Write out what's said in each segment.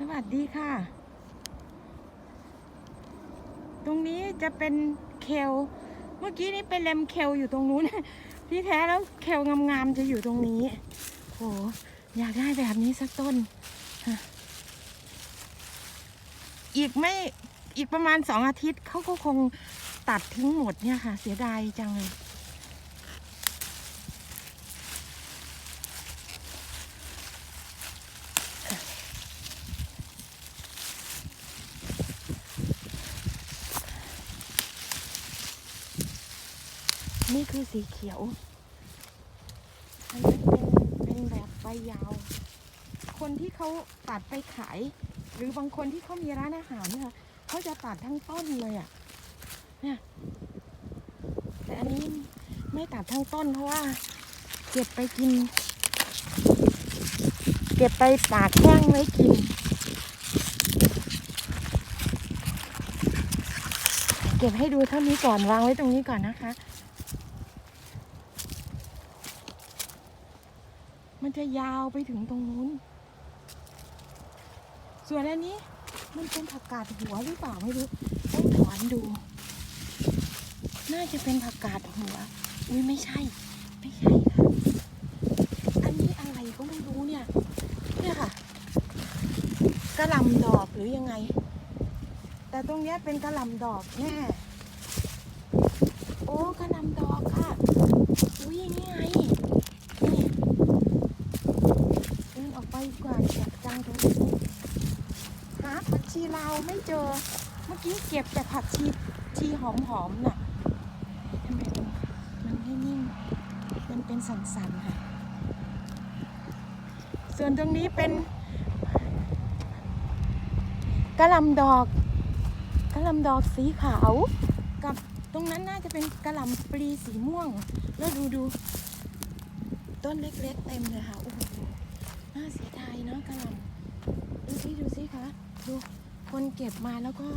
สวัสดีค่ะ ตรงนี้จะเป็นเคล เมื่อกี้นี้เป็นเลมเคลอยู่ตรงนู้น ที่แท้แล้วเคลงามๆจะอยู่ตรงนี้ โห อยากได้แบบนี้สักต้น อีกไม่อีกประมาณสองอาทิตย์เขาก็คงตัดทิ้งหมดเนี่ยค่ะ เสียดายจังเลย นี่คือสีเขียว อันนั้เป็นเป็นแบบใบยาว คนที่เขาตัดไปขาย หรือบางคนที่เขามีร้านอาหารเนี่ยเขาจะตัดทั้งต้นเลยอะ่ะ เนี่ย แต่อันนี้ไม่ตัดทั้งต้นเพราะว่า เก็บไปกิน เก็บไปตากแห้งไว้กินเก็บให้ดูเท่านี้ก่อนวางไว้ตรงนี้ก่อนนะคะ มัน จะยาวไปถึงตรงนู้น ส่วนอันนี้มันเป็นผักกาดหัวหรือเปล่าไม่รู้ต้องถอนดู น่าจะเป็นผักกาดหัว อุ้ยไม่ใช่ ไม่ใช่ค่ะ อันนี้อะไรก็ไม่รู้เนี่ย เนี่ยค่ะกระลำดอกหรือยังไง แต่ตรงนี้เป็นกระลำดอกแน่โอ้กระลำดอกค่ะ อุ้ยนี่ไง นี่เดินออกไปดีกว่าอยากจังตรงนี้หาผักชีลาวไม่เจอ เมื่อกี้เก็บแต่ผักชีชีหอมๆน่ะทำไมมันไม่นิ่มมันเป็นสันๆค่ะ ส่วนตรงนี้เป็นกระลำดอกกระลำดอกสีขาว กับตรงนั้นน่าจะเป็นกระลำปลีสีม่วง แล้วดูดูต้นเล็กๆเต็มเลยค่ะโอ้โหน่าเสีย นาะกระหล่ำดูสิดูสิคะดูคนเก็บมาแล้วก็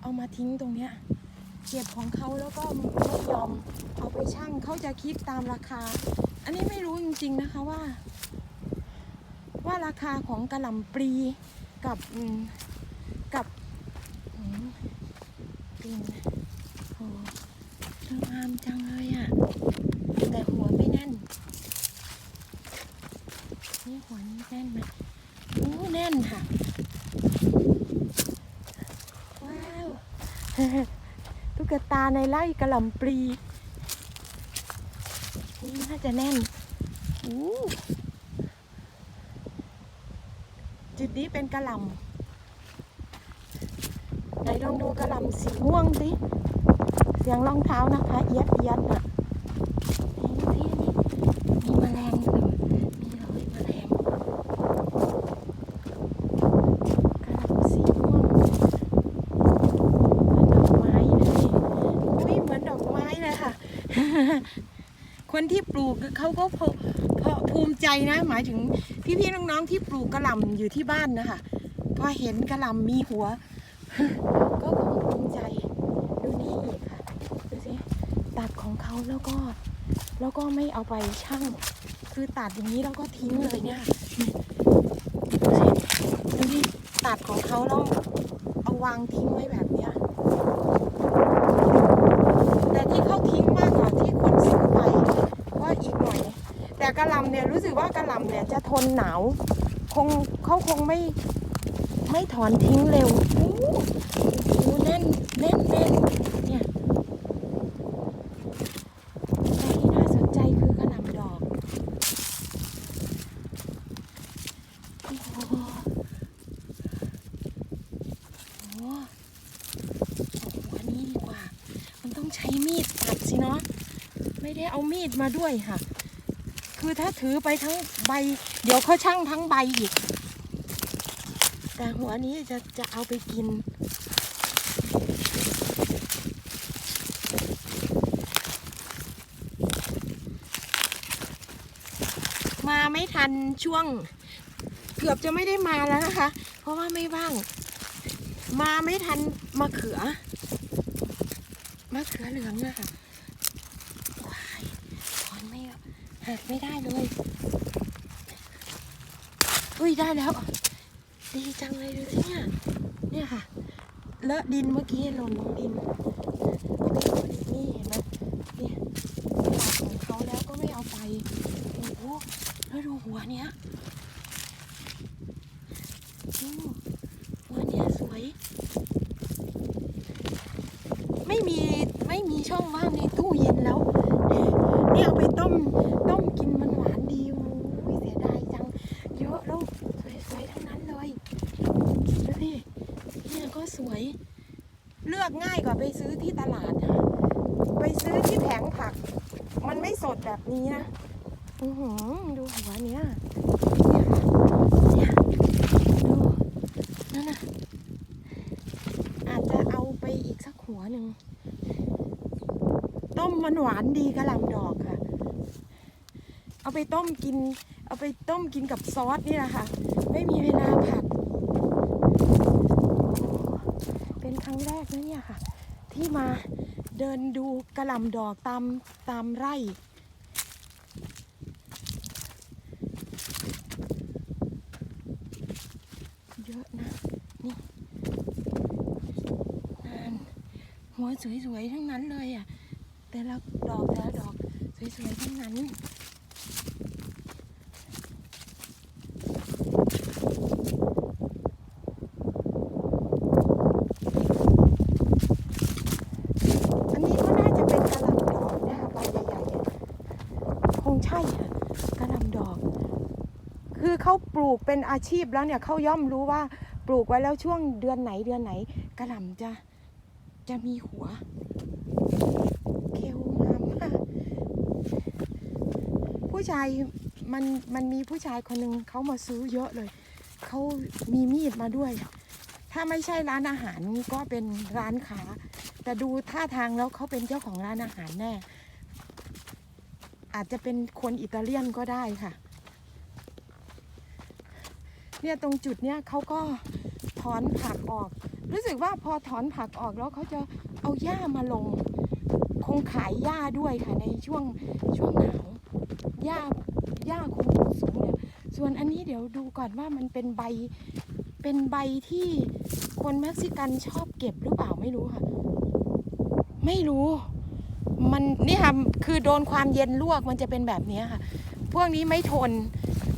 เอามาทิ้งตรงเนี้ยเก็บของเขาแล้วก็ไม่ยอมเอาไปชั่งเขาจะคิดตามราคา อันนี้ไม่รู้จริงๆนะคะว่า ว่าราคาของกระหล่ำปลีกับกับกลิ่นโอ้งามจังเลยอะ่ะ แต่หัวไม่แน่น นี่หัวนี้แน่นไหมโอ้แน่นค่ะ ว้าว ตุ๊กตา ในไร่กระหล่ำปลีนี่น่าจะแน่นอู้จุดนี้เป็นกระหล่ำไหนลองดูกระหล่ำสีม่วงสิ เสียงรองเท้านะคะ เอียดเอียดอะห็นสิอันนี้มีแมลงอยู่มีรอยแมลงกระหล่ำสีม่วง เหมือนดอกไม้เลยอุ้ยเหมือนดอกไม้เลยค่ะ คนที่ปลูกเขาก็พอพอภูมิใจนะ หมายถึงพี่ๆน้องๆที่ปลูกกระหล่ำอยู่ที่บ้านนะคะพอเห็นกระหล่ำมีหัว ก็คงภูมิใจดูนี่ค่ะดูสิตัดของเขาแล้วก็ แล้วก็ไม่เอาไปชั่งคือตัดอย่างนี้แล้วก็ทิ้งเลยเนี่ยดูสิดูสิตัดของเขาแล้วเอาวางทิ้งไว้แบบเนี้ย แต่ที่เขาทิ้งมากกว่าที่คนซื้อไปว่าอีกหน่อย แต่กระหลำเนี่ยรู้ สึกว่ากระหลำเนี่ยจะทนหนาวคงเขาคงไม่ไม่ถอนทิ้งเร็วโอ้โหแน่นแน่นแน่นเนี่ยแต่ที่น่าสนใจคือกระหลำดอกโอ้โหโอ้โหเอาหัวนี้ดีกว่า มันต้องใช้มีดตัดสิเนาะไม่ได้เอามีดมาด้วยค่ะ คือถ้าถือไปทั้งใบ เดี๋ยวเขาช่างทั้งใบอีก แต่หัวนี้จะจะเอาไปกิน มาไม่ทันช่วง เกือบจะไม่ได้มาแล้วนะคะ เพราะว่าไม่ว่าง มาไม่ทันมะเขือมะเขือเหลืองอะค่ะว้ายถอนไม่ หักไม่ได้เลย อุ้ยได้แล้ว ดีจังเลยดูสิเนี่ย เนี่ยค่ะ เลอะดินเมื่อกี้หล่นลงดินนี่เห็นไหมเนี่ยของเขาแล้วก็ไม่เอาไป โอ้โหแล้วดูหัวเนี้ยดูหัวเนี้ยสวย ไม่มีไม่มีช่องว่างในตู้เย็นแล้ว เนี่ยเอาไปต้มต้มกินมันหวานดีโอ้ยเสียดายจัง เยอะแล้วสวยๆทั้งนั้นเลยดูสิเนี่ยก็สวย เลือกง่ายกว่าไป ซื้อที่ตลาดค่ะ ไปซื้อที่แผงผัก มันไม่สดแบบนี้นะอือหือดูหัวเนี้ยเนี่ยดูนั่นน่ะอาจจะเอาไปอีกสักหัวหนึ่ง ต้มมันหวานดีกระหล่ำดอกค่ะ เอาไปต้มกิน เอาไปต้มกินกับซอสนี่แหละค่ะ ไม่มีเวลาผัดเป็นครั้งแรกนะเนี่ยค่ะ ที่มาเดินดูกระหล่ำดอกตามตามไร่ เยอะนะ นี่นั่นหัวสวยๆทั้งนั้นเลยอะ แต่ละดอกแต่ละดอกสวยๆทั้งนั้นนี้ก็น่าจะเป็นกระหล่ำดอกนะคะใบใหญ่ๆเนี่ยคงใช่ค่ะกระหล่ำดอก คือ เขาปลูกเป็นอาชีพแล้วเนี่ยเขาย่อมรู้ว่าปลูกไว้แล้วช่วงเดือนไหนเดือนไหนกระหล่ำจะจะมีหัวเคลงามมากผู้ชายมันมันมีผู้ชายคนหนึ่งเขามาซื้อเยอะเลยเขามีมีดมาด้วย ถ้าไม่ใช่ร้านอาหารก็เป็นร้านค้า แต่ดูท่าทางแล้วเขาเป็นเจ้าของร้านอาหารแน่ อาจจะเป็นคนอิตาเลียนก็ได้ค่ะ เนี่ยตรงจุดเนี้ยเขาก็ถอนผักออก รู้สึกว่าพอถอนผักออกแล้วเขาจะเอาหญ้ามาลง คงขายหญ้าด้วยค่ะในช่วงช่วงหนาวหญ้าหญ้าคงสูงเนี่ยส่วนอันนี้เดี๋ยวดูก่อนว่ามันเป็นใบเป็นใบที่คนเม็กซิกันชอบเก็บหรือเปล่าไม่รู้ค่ะ ไม่รู้มันนี่ค่ะคือโดนความเย็นลวกมันจะเป็นแบบนี้ค่ะ พวกนี้ไม่ทน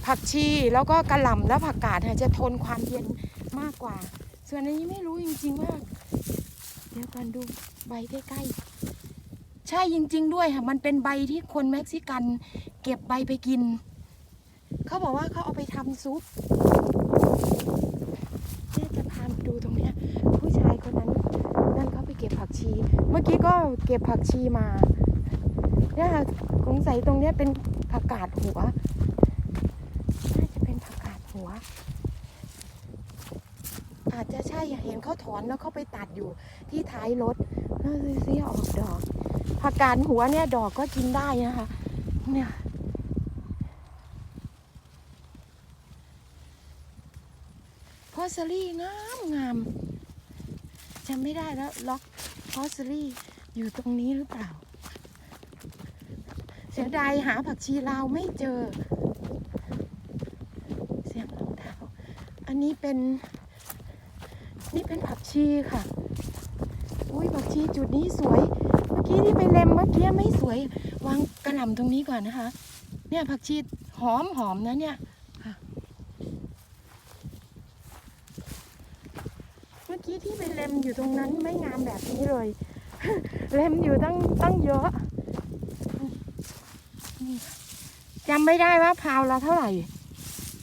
ผักชีแล้วก็กระหล่ำและผักกาดค่ะจะทนความเย็นมากกว่า ส่วนอันนี้ไม่รู้จริงๆว่า เดี๋ยวก่อนดูใบใกล้ๆ ใช่จริง ๆ ด้วยค่ะ มันเป็นใบที่คนเม็กซิกัน เก็บใบไปกิน เขาบอกว่าเขาเอาไปทำซุปเนี่ยจะพามาดูตรงเนี้ยผู้ชายคนนั้นนั่นเขาไปเก็บผักชี เมื่อกี้ก็เก็บผักชีมาเนี่ยค่ะสงสัยตรงเนี้ยเป็นผักกาดหัว น่าจะเป็นผักกาดหัว อาจจะใช่อะเห็นเขาถ อนแล้วเขาไปตัดอยู่ที่ท้ายรถเสียออกดอกผักกาดหัวเนี่ยดอกก็กินได้นะคะ เนี่ยพอสลี่งามงามจำไม่ได้แล้วล็อกพอสลี่อยู่ตรงนี้หรือเปล่า เสียดายหาผักชีลาวไม่เจอ เสียงรองเท้าอันนี้เป็น นี่เป็นผักชีค่ะ อุ้ยผักชีจุดนี้สวย เมื่อกี้ที่ไปเล็มเมื่อกี้ไม่สวย วางกระหล่ำตรงนี้ก่อนนะคะ เนี่ยผักชีหอมหอมนะเนี่ยค่ะ เมื่อกี้ที่ไปเล็มอยู่ตรงนั้นไม่งามแบบนี้เลย เล็มอยู่ตั้งตั้งเยอะจำไม่ได้ว่าพาวละเท่าไหร่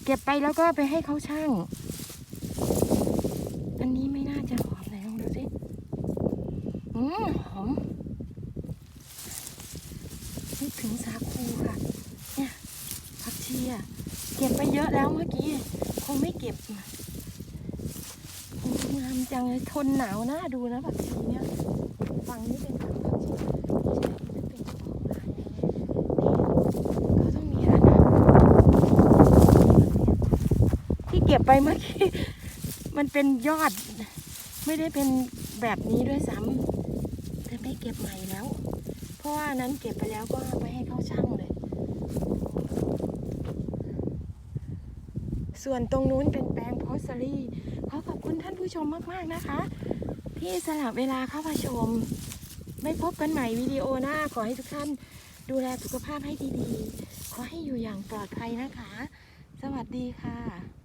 เก็บไปแล้วก็ไปให้เขาช่าง จะหอมเลยลองดูสิอืมหอมนึกถึงสาคูค่ะ เนี่ยผักชีอะเก็บไปเยอะแล้วเมื่อกี้ คงไม่เก็บงามจังเลยทนหนาวน่าดูนะผักชีเนี่ยฝั่งนี้เป็นผักชีนี่เป็นเจ้าของร้านแน่ๆนี่เขาต้องมีนอาหารที่เก็บไปเมื่อกี้ มันเป็นยอด ไม่ได้เป็นแบบนี้ด้วยซ้ำแต่ไม่เก็บใหม่แล้ว เพราะว่านั้นเก็บไปแล้วก็ไปให้เข้าช่างเลย ส่วนตรงนู้นเป็นแปลงโพสซารี่ขอขอบคุณท่านผู้ชมมาก ๆ นะคะ ที่สละเวลาเข้ามาชม ไม่พบกันใหม่วิดีโอหน้า ขอให้ทุกท่านดูแลสุขภาพให้ดีๆ ขอให้อยู่อย่างปลอดภัยนะคะ สวัสดีค่ะ